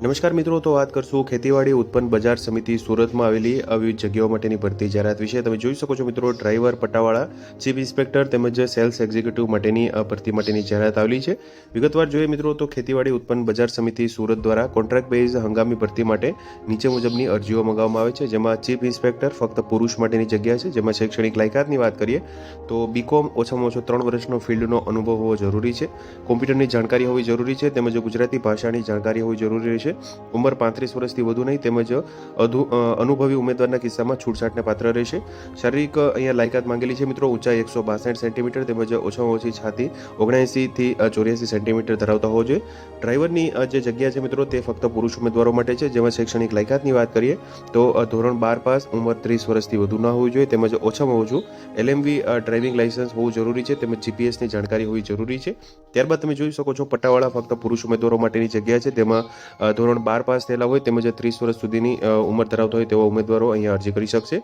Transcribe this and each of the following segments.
નમસ્કાર મિત્રો, તો વાત કરશું ખેતીવાડી ઉત્પન્ન બજાર સમિતિ સુરતમાં આવેલી આવી જગ્યાઓ માટેની ભરતી જાહેરાત વિશે. તમે જોઈ શકો છો મિત્રો, ડ્રાઈવર પટ્ટાવાળા ચીફ ઇન્સ્પેક્ટર તેમજ સેલ્સ એક્ઝિક્યુટિવ માટેની ભરતી માટેની જાહેરાત આવેલી છે. વિગતવાર જોઈએ મિત્રો, તો ખેતીવાડી ઉત્પન્ન બજાર સમિતિ સુરત દ્વારા કોન્ટ્રાક્ટ બેઝ હંગામી ભરતી માટે નીચે મુજબની અરજીઓ મંગાવવામાં આવે છે, જેમાં ચીફ ઇન્સ્પેક્ટર ફક્ત પુરુષ માટેની જગ્યા છે, જેમાં શૈક્ષણિક લાયકાતની વાત કરીએ, તો બીકોમ ઓછામાં ઓછો ત્રણ વર્ષનો ફિલ્ડનો અનુભવ હોવો જરૂરી છે. કોમ્પ્યુટરની જાણકારી હોવી જરૂરી છે, તેમજ ગુજરાતી ભાષાની જાણકારી હોવી જરૂરી છે. ઉંમર પાંત્રીસ વર્ષથી વધુ નહીં, તેમજ અનુભવી ઉમેદવારના કિસ્સામાં છૂટછાટને પાત્ર રહેશે. શારીરિક અહીંયા લાયકાત માંગેલી છે મિત્રો, ઊંચાઈ એકસો બાસઠ સેન્ટીમીટર તેમજ ઓછામાં ઓછી છાતી ઓગણએંસીથી ચોર્યાસી સેન્ટીમીટર ધરાવતા હોવો જોઈએ. ડ્રાઈવરની જે જગ્યા છે મિત્રો, તે ફક્ત પુરુષ ઉમેદવારો માટે છે. જેમાં શૈક્ષણિક લાયકાતની વાત કરીએ, તો ધોરણ બાર પાસ, ઉંમર ત્રીસ વર્ષથી વધુ ન હોવી જોઈએ, તેમજ ઓછામાં ઓછું એલએમવી ડ્રાઇવિંગ લાયસન્સ હોવું જરૂરી છે, તેમજ જીપીએસની જાણકારી હોવી જરૂરી છે. ત્યારબાદ તમે જોઈ શકો છો, પટ્ટાવાળા ફક્ત પુરુષ ઉમેદવારો માટેની જગ્યા છે, તેમાં ધોરણ બાર પાસ થયેલા હોય તેમજ ત્રીસ વર્ષ સુધીની ઉંમર ધરાવતા હોય તેવા ઉમેદવારો અહીંયા અરજી કરી શકશે.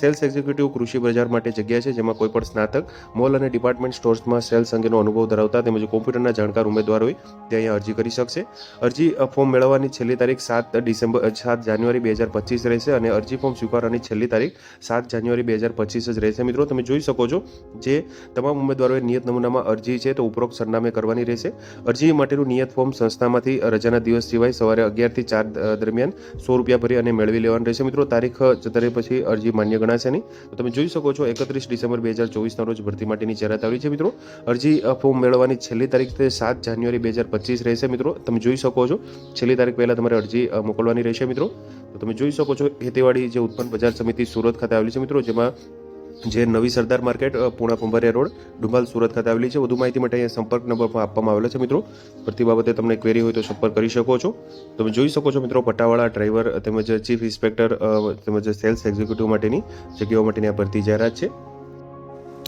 સેલ્સ એક્ઝિક્યુટિવ કૃષિ બજાર માટે જગ્યા છે જેમાં કોઈપણ સ્નાતક, મોલ અને ડિપાર્ટમેન્ટ સ્ટોર્સમાં સેલ્સ અંગેનો અનુભવ ધરાવતા તેમજ કોમ્પ્યુટરના જાણકાર ઉમેદવાર હોય તે અહીંયા અરજી કરી શકશે. અરજી ફોર્મ મેળવવાની છેલ્લી તારીખ સાત ડિસેમ્બર સાત જાન્યુઆરી બે હજાર પચીસ રહેશે અને અરજી ફોર્મ સ્વીકારવાની છેલ્લી તારીખ સાત જાન્યુઆરી બે હજાર પચીસ જ રહેશે. મિત્રો, તમે જોઈ શકો છો જે તમામ ઉમેદવારોએ નિયત નમૂનામાં અરજી છે તો ઉપરોક્ત સરનામે કરવાની રહેશે. અરજી માટેનું નિયત ફોર્મ સંસ્થામાંથી રજાના દિવસ સિવાય સવારે અગિયારથી ચાર દરમિયાન સો રૂપિયા ભરી અને મેળવી લેવાનું રહેશે. મિત્રો, તારીખ જતા પછી અરજી માન્ય ગણાશે નહીં. તમે જોઈ શકો છો, એકત્રીસ ડિસેમ્બર બે હજાર ચોવીસના રોજ ભરતી માટેની જાહેરાત આવી છે, મિત્રો. અરજી ફોર્મ મેળવવાની છેલ્લી તારીખ તે સાત જાન્યુઆરી બે હજાર પચીસ રહેશે, મિત્રો. તમે જોઈ શકો છો, છેલ્લી તારીખ પહેલાં તમારે અરજી મોકલવાની રહેશે, મિત્રો. તો તમે જોઈ શકો છો ખેતીવાડી જે ઉત્પન્ન બજાર સમિતિ સુરત ખાતે આવેલી છે, મિત્રો, જેમાં જે નવી સરદાર માર્કેટ પૂણા પંભારિયા રોડ, ડુંબાલ સુરત ખાતે આવેલી છે. વધુ માહિતી માટે અહીંયા સંપર્ક નંબર પણ આપવામાં આવેલો છે મિત્રો. ભરતી બાબતે તમને ક્વેરી હોય તો સંપર્ક કરી શકો છો. તમે જોઈ શકો છો મિત્રો પટ્ટાવાળા ડ્રાઈવર, તેમજ ચીફ ઇન્સ્પેક્ટર તેમજ સેલ્સ એક્ઝિક્યુટિવ માટેની જગ્યાઓ માટેની આ ભરતી જાહેરાત છે.